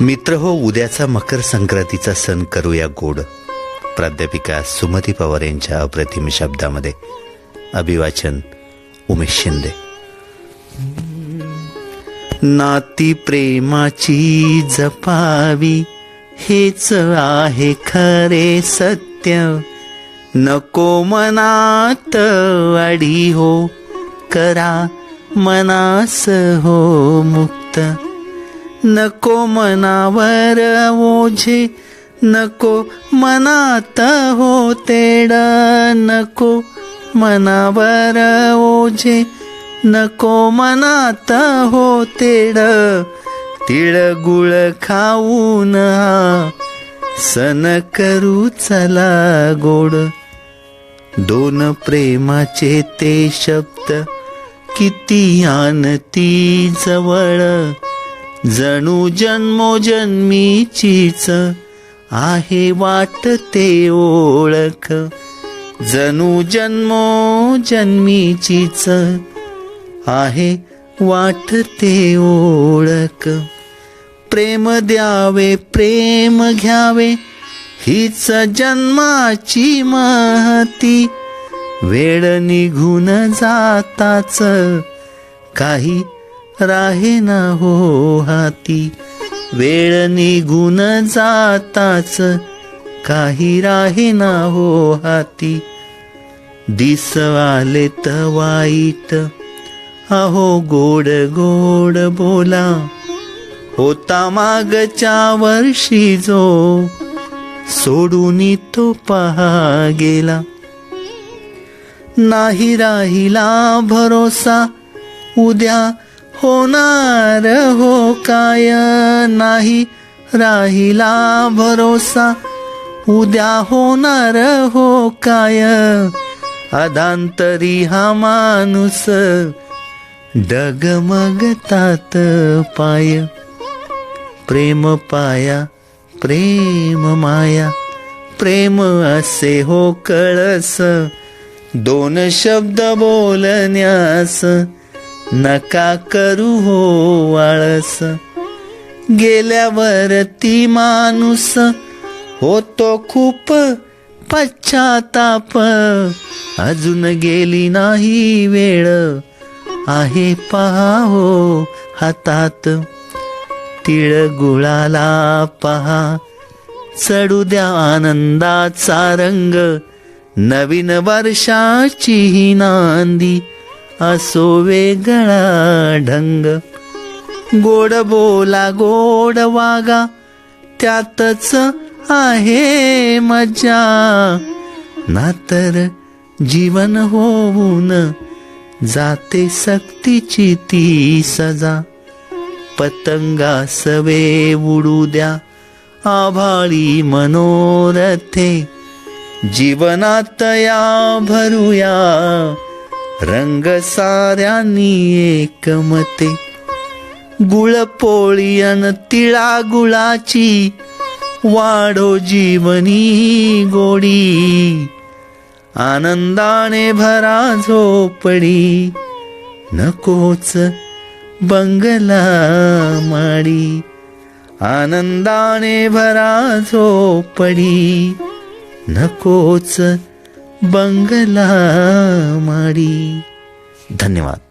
मित्र हो उद्याचा मकर संक्रांतीचा सण करूया गोड. प्राध्यापिका सुमती पवार यांच्या अप्रतिम शब्दामध्ये. अभिवाचन उमेश शिंदे. नाती प्रेमाची जपावी हेच आहे खरे सत्य. नको मनात अडी हो करा मनास हो मुक्त. नको मनावर ओझे नको मनात होतेड नको मनावर ओझे नको मनात हो तेड तिळगुळ खाऊन सन करू चला गोड. दोन प्रेमाचे ते शब्द किती आणती जवळ. जणू जन्मोजन्मीचीच आहे वाट ते ओळख. जणू जन्मो जन्मीचीच आहे वाट ते ओळख. प्रेम द्यावे प्रेम घ्यावे हीच जन्माची महती. वेळ निघून जाताच काही राहे ना हो हाती. वेळ निघून जाताच काही राहे ना हो हाती. दिस आले वाईट. अहो गोड गोड बोला. होता मागच्या वर्षी जो सोडून तो पहा गेला. नाही राहिला भरोसा. उद्या होणार हो काय नाही राहिला भरोसा. उद्या होणार हो काय? अदांतरी हा माणूस डगमगतात पाय. प्रेम पाया प्रेम माया. प्रेम असे हो कळस. दोन शब्द बोलण्यास नका करू हो आळस. गेल्यावर ती माणूस होतो खूप पश्चाताप. अजून गेली नाही वेळ आहे पहा हो हातात. तिळगुळाला पहा चढू द्या आनंदाचा रंग. नवीन वर्षाची ही नांदी असो वेगळा ढंग. गोड बोला गोड वागा त्यातच आहे मजा. नातर जीवन होऊन जाते सक्तीची ती सजा. पतंगा सवे उडू द्या आभाळी मनोरथे. जीवनात या भरूया रंग साऱ्यांनी एकमते गुळपोळी अन तिळा गुळाची वाढो जीवनी गोडी. आनंदाने भरा झोपडी नकोच बंगला माडी. आनंदाने भरा झोपडी नकोच बंगला माडी धन्यवाद।